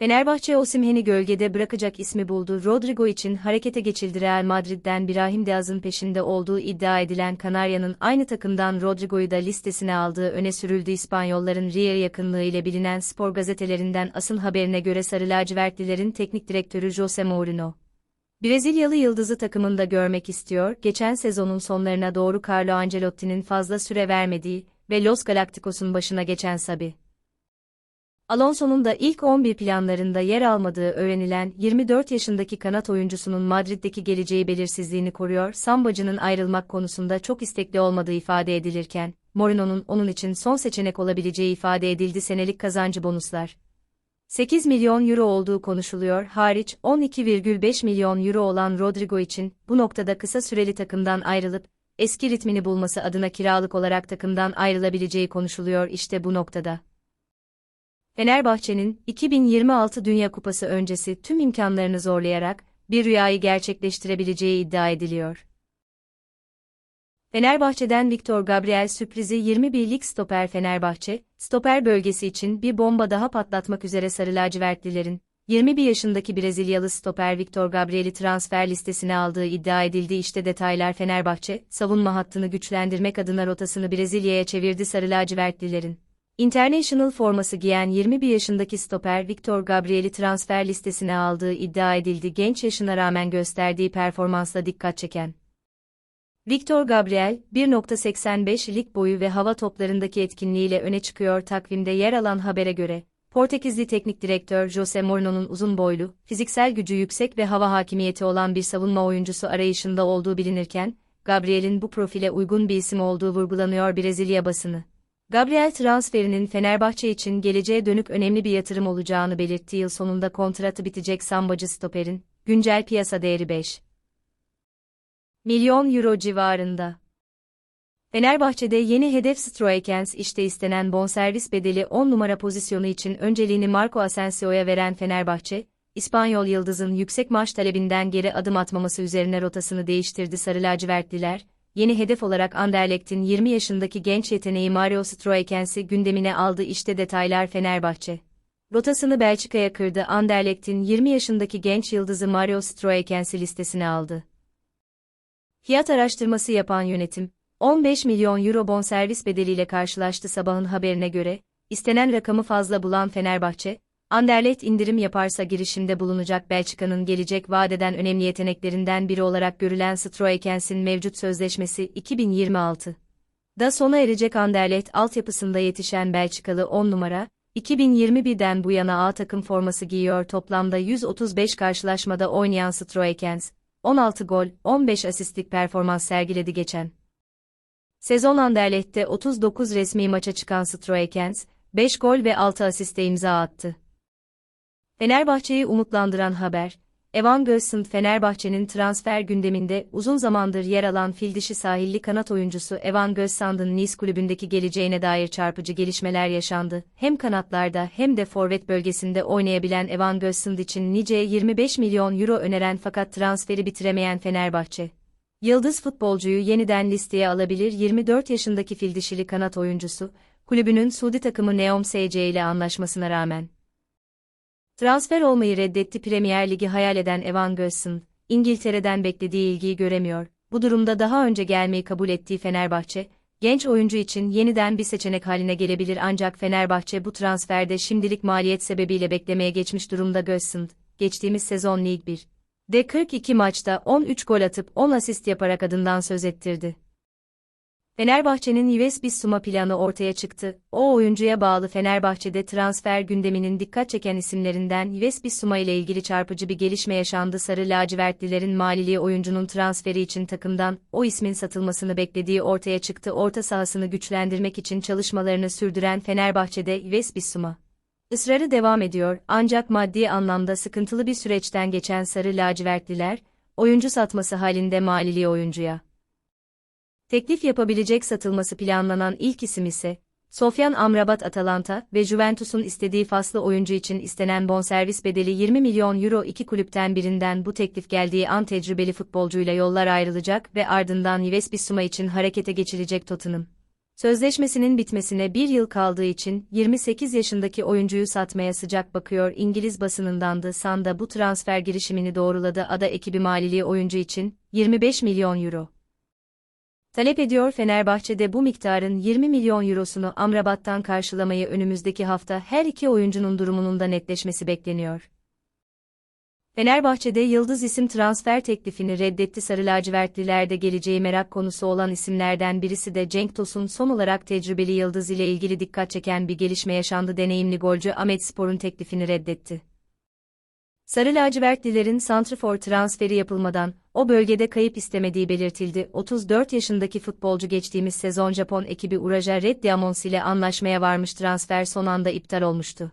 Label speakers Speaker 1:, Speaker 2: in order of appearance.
Speaker 1: Fenerbahçe Osimhen'i gölgede bırakacak ismi buldu. Rodrigo için harekete geçildi Real Madrid'den Brahim Diaz'ın peşinde olduğu iddia edilen Kanarya'nın aynı takımdan Rodrigo'yu da listesine aldığı öne sürüldü. İspanyolların Rio yakınlığı ile bilinen spor gazetelerinden asıl haberine göre Sarı Lacivertlilerin teknik direktörü Jose Mourinho. Brezilyalı yıldızı takımında görmek istiyor, geçen sezonun sonlarına doğru Carlo Ancelotti'nin fazla süre vermediği ve Los Galacticos'un başına geçen Sabi. Alonso'nun da ilk 11 planlarında yer almadığı öğrenilen 24 yaşındaki kanat oyuncusunun Madrid'deki geleceği belirsizliğini koruyor. Sambacı'nın ayrılmak konusunda çok istekli olmadığı ifade edilirken, Mourinho'nun onun için son seçenek olabileceği ifade edildi senelik kazancı bonuslar. 8 milyon euro olduğu konuşuluyor. Hariç 12,5 milyon euro olan Rodrigo için bu noktada kısa süreli takımdan ayrılıp eski ritmini bulması adına kiralık olarak takımdan ayrılabileceği konuşuluyor işte bu noktada. Fenerbahçe'nin 2026 Dünya Kupası öncesi tüm imkanlarını zorlayarak bir rüyayı gerçekleştirebileceği iddia ediliyor. Fenerbahçe'den Victor Gabriel sürprizi 21'lik stoper Fenerbahçe, stoper bölgesi için bir bomba daha patlatmak üzere Sarı Lacivertlilerin, 21 yaşındaki Brezilyalı stoper Victor Gabriel'i transfer listesine aldığı iddia edildi işte detaylar Fenerbahçe, savunma hattını güçlendirmek adına rotasını Brezilya'ya çevirdi Sarı Lacivertlilerin. International forması giyen 21 yaşındaki stoper Victor Gabriel'i transfer listesine aldığı iddia edildi genç yaşına rağmen gösterdiği performansla dikkat çeken. Victor Gabriel, 1.85'lik boyu ve hava toplarındaki etkinliğiyle öne çıkıyor takvimde yer alan habere göre. Portekizli teknik direktör Jose Mourinho'nun uzun boylu, fiziksel gücü yüksek ve hava hakimiyeti olan bir savunma oyuncusu arayışında olduğu bilinirken, Gabriel'in bu profile uygun bir isim olduğu vurgulanıyor Brezilya basını. Gabriel transferinin Fenerbahçe için geleceğe dönük önemli bir yatırım olacağını belirtti yıl sonunda kontratı bitecek Sambacı stoperin, güncel piyasa değeri 5 milyon euro civarında. Fenerbahçe'de yeni hedef Stroikens işte istenen bonservis bedeli 10 numara pozisyonu için önceliğini Marco Asensio'ya veren Fenerbahçe, İspanyol yıldızın yüksek maaş talebinden geri adım atmaması üzerine rotasını değiştirdi Sarı Lacivertliler, yeni hedef olarak Anderlecht'in 20 yaşındaki genç yeteneği Mario Stroikens'i gündemine aldı işte detaylar Fenerbahçe. Rotasını Belçika'ya kırdı Anderlecht'in 20 yaşındaki genç yıldızı Mario Stroikens'i listesine aldı. Fiyat araştırması yapan yönetim, 15 milyon euro bonservis bedeliyle karşılaştı sabahın haberine göre, istenen rakamı fazla bulan Fenerbahçe, Anderlecht indirim yaparsa girişimde bulunacak Belçika'nın gelecek vadeden önemli yeteneklerinden biri olarak görülen Stroikens'in mevcut sözleşmesi 2026. Da sona erecek Anderlecht altyapısında yetişen Belçikalı 10 numara, 2021'den bu yana A takım forması giyiyor toplamda 135 karşılaşmada oynayan Stroikens, 16 gol, 15 asistlik performans sergiledi geçen. Sezon Anderlecht'te 39 resmi maça çıkan Stroikens, 5 gol ve 6 asiste imza attı. Fenerbahçe'yi umutlandıran haber, Evan Gölsund Fenerbahçe'nin transfer gündeminde uzun zamandır yer alan fildişi sahilli kanat oyuncusu Evan Gölsund'un Nice kulübündeki geleceğine dair çarpıcı gelişmeler yaşandı. Hem kanatlarda hem de forvet bölgesinde oynayabilen Evan Gölsund için nice 25 milyon euro öneren fakat transferi bitiremeyen Fenerbahçe. Yıldız futbolcuyu yeniden listeye alabilir 24 yaşındaki fildişili kanat oyuncusu, kulübünün Suudi takımı Neom SC ile anlaşmasına rağmen. Transfer olmayı reddetti Premier Ligi hayal eden Evan Gölsün, İngiltere'den beklediği ilgiyi göremiyor. Bu durumda daha önce gelmeyi kabul ettiği Fenerbahçe, genç oyuncu için yeniden bir seçenek haline gelebilir ancak Fenerbahçe bu transferde şimdilik maliyet sebebiyle beklemeye geçmiş durumda Gölsün, geçtiğimiz sezon Lig 1. De 42 maçta 13 gol atıp 10 asist yaparak adından söz ettirdi. Fenerbahçe'nin Yves Bissouma planı ortaya çıktı. O oyuncuya bağlı Fenerbahçe'de transfer gündeminin dikkat çeken isimlerinden Yves Bissouma ile ilgili çarpıcı bir gelişme yaşandı. Sarı lacivertlilerin maliliği oyuncunun transferi için takımdan o ismin satılmasını beklediği ortaya çıktı. Orta sahasını güçlendirmek için çalışmalarını sürdüren Fenerbahçe'de Yves Bissouma ısrarı devam ediyor ancak maddi anlamda sıkıntılı bir süreçten geçen Sarı lacivertliler, oyuncu satması halinde maliliği oyuncuya Teklif yapabilecek satılması planlanan ilk isim ise, Sofyan Amrabat Atalanta ve Juventus'un istediği faslı oyuncu için istenen bonservis bedeli 20 milyon euro iki kulüpten birinden bu teklif geldiği an tecrübeli futbolcuyla yollar ayrılacak ve ardından Yves Bissouma için harekete geçilecek Tottenham. Sözleşmesinin bitmesine bir yıl kaldığı için 28 yaşındaki oyuncuyu satmaya sıcak bakıyor İngiliz basınından da Sanda bu transfer girişimini doğruladı Ada ekibi maliliği oyuncu için 25 milyon euro. Talep ediyor Fenerbahçe'de bu miktarın 20 milyon eurosunu Amrabat'tan karşılamayı önümüzdeki hafta her iki oyuncunun durumunun da netleşmesi bekleniyor. Fenerbahçe'de yıldız isim transfer teklifini reddetti Sarı lacivertlilerde geleceği merak konusu olan isimlerden birisi de Cenk Tosun son olarak tecrübeli yıldız ile ilgili dikkat çeken bir gelişme yaşandı deneyimli golcü Ahmet Spor'un teklifini reddetti. Sarı lacivertlilerin santrfor transferi yapılmadan, o bölgede kayıp istemediği belirtildi. 34 yaşındaki futbolcu geçtiğimiz sezon Japon ekibi Uraja Red Diamonds ile anlaşmaya varmış transfer son anda iptal olmuştu.